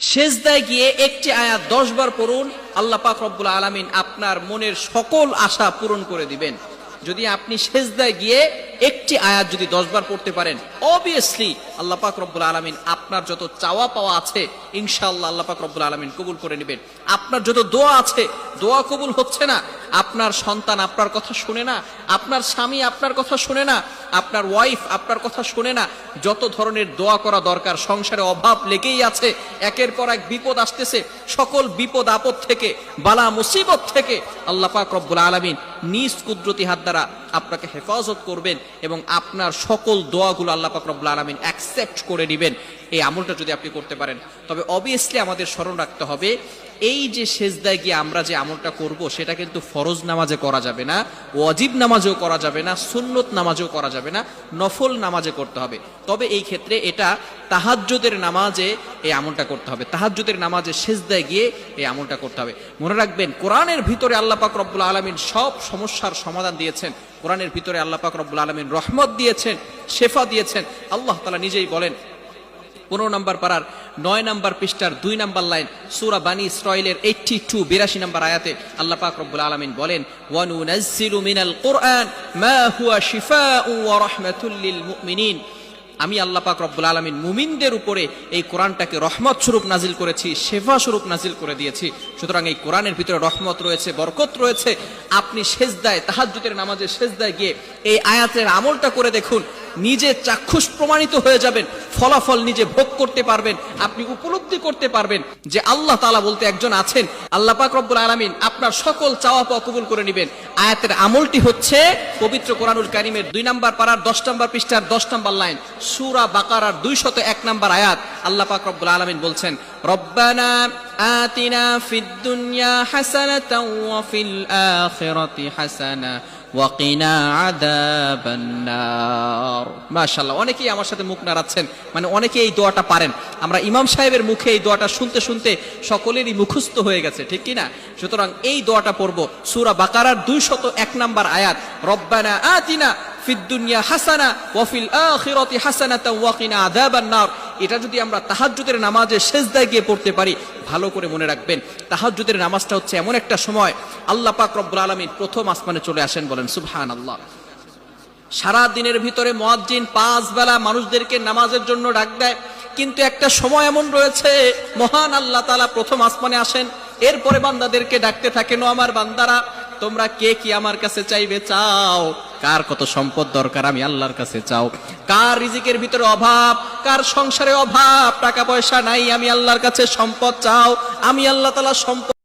সেজদায় গিয়ে একটি আয়াত দশ বার পড়ুন, আল্লাহ পাক রব্বুল আলমিন আপনার মনের সকল আশা পূরণ করে দিবেন। যদি আপনি সেজদায় গিয়ে একটি আয়াত যদি দশবার পড়তে পারেন অবভিয়াসলি আল্লাহ পাক রব্বুল আলমিন আপনার যত চাওয়া পাওয়া আছে, ইনশাআল্লাহ আল্লাহ পাক রব্বুল আলমিন কবুল করে নেবেন। আপনার যত দোয়া আছে, দোয়া কবুল হচ্ছে না। আপনার সন্তান আপনার কথা শুনে না, আপনার স্বামী আপনার কথা শুনে না, আপনার ওয়াইফ আপনার কথা শুনে না। যত ধরনের দোয়া করা দরকার, সংসারে অভাব লেগেই আছে, একের পর এক বিপদ আসতেছে, সকল বিপদ আপদ থেকে, বালা মুসিবত থেকে আল্লাহ পাক রব্বুল আলমিন নিজ কুদরতি হাত দ্বারা আপনাকে হেফাজত করবেন। এবং আপনার সকল দোয়াগুলো আল্লাহ পাক রব্বুল আলমিন অ্যাকসেপ্ট করে নেবেন। এই আমলটা যদি আপনি করতে পারেন। তবে অবভিয়াসলি আমাদের স্মরণ রাখতে হবে, এই যে সেজদায় গিয়ে আমরা যে আমলটা করব, সেটা কিন্তু ফরজ নামাজে করা যাবে না, ওয়াজিব নামাজেও করা যাবে না, সুন্নত নামাজেও করা যাবে না, নফল নামাজে করতে হবে। তবে এই ক্ষেত্রে এটা তাহাজ্জুদের নামাজে এই আমলটা করতে হবে। তাহাজ্জুদের নামাজে সেজদায় গিয়ে এই আমলটা করতে হবে। মনে রাখবেন, কোরআনের ভিতরে আল্লাহ পাক রব্বুল আলমিন সব সমস্যার সমাধান দিয়েছেন। কোরআনের ভিতরে আল্লাহ পাক রব্বুল আলমিন রহমত দিয়েছেন, শেফা দিয়েছেন। আল্লাহ তালা নিজেই বলেন পনেরো নম্বর পাড়ার নয় নম্বর পৃষ্ঠার দুই নম্বর লাইন সুরা বানি ইসরায়েলের এইটটি টু বিরাশি নম্বর আয়াতে আল্লাহ পাক রব্বুল আলমিন বলেন ওয়ানু নাজ্জিলু মিনাল কোরআন, মা হুয়া শিফাউ ওয়া রাহমাতুল মুমিনিন। আমি আল্লাহ পাক রব্বুল আলমিন মুমিনদের উপরে এই কোরআনটাকে রহমত স্বরূপ নাজিল করেছি সেবা স্বরূপ নাজিল করে দিয়েছি। সুতরাং এই কোরআনের ভিতরে রহমত রয়েছে, বরকত রয়েছে। আপনি সেজদায়, তাহাজ্জুদের নামাজে সেজদায় গিয়ে এই আয়াতের আমলটা করে দেখুন। নিজে চাক্ষুষ প্রমাণিত হয়ে যাবেন, ফলাফল নিজে ভোগ করতে পারবেন, আপনি উপলব্ধি করতে পারবেন যে আল্লাহ তালা বলতে একজন আছেন, আল্লাহ পাক রব্বুল আলমিন আপনার সকল চাওয়া পাওয়া কবুল করে নেবেন। আয়াতের আমলটি হচ্ছে পবিত্র কোরআনুল কারিমের দুই নাম্বার পাড়ার দশ নম্বর পৃষ্ঠার দশ নম্বর লাইন, সুরা বাকারার দুই শত এক নম্বর আয়াত, আল্লাহ পাক রব্বুল আলমিন বলছেন, রব্বানা ফিদ দুনিয়া হাসানাতাও ওয়া ফিল আখিরাতি হাসানা ওয়াকিনা আদাবান্নার মাশাআল্লাহ, অনেকেই আমার সাথে মুখ নাড়াচ্ছেন। মানে অনেকেই এই দোয়াটা পারেন। আমরা ইমাম সাহেবের মুখে এই দোয়াটা শুনতে শুনতে সকলেরই মুখস্থ হয়ে গেছে, ঠিক কি না সুতরাং এই দোয়াটা পড়ব সূরা বাকারার 201 এক নাম্বার আয়াত। রব্বানা আতিনা ফিদ দুনিয়া হাসানা ওয়া ফিল আখিরাতি হাসানাতাও ওয়াকিনা আযাবান্নার এটা যদি আমরা তাহাজ্জুদের নামাজে সেজদায় গিয়ে পড়তে পারি, ভালো করে মনে রাখবেন, তাহাজ্জুদের নামাজটা হচ্ছে এমন একটা সময়, আল্লাহ পাক রব্বুল আলামিন প্রথম আসমানে চলে আসেন বলেন, সুবহানাল্লাহ। সারা দিনের ভিতরে মুয়াজ্জিন পাঁচ বেলা মানুষদেরকে নামাজের জন্য ডাক দেয়, কিন্তু একটা সময় এমন রয়েছে, মহান আল্লাহ তালা প্রথম আসমানে আসেন, এরপরে বান্দাদেরকে ডাকতে থাকেন আমার বান্দারা, তোমরা কে কি আমার কাছে চাইবে? চাও। কার কত সম্পদ দরকার আমি আল্লাহর কাছে চাও? কার রিজিকের ভিতরে অভাব? কার সংসারে অভাব? টাকা পয়সা নাই, আমি আল্লাহর কাছে সম্পদ চাও। আমি আল্লাহ তালা সম্পদ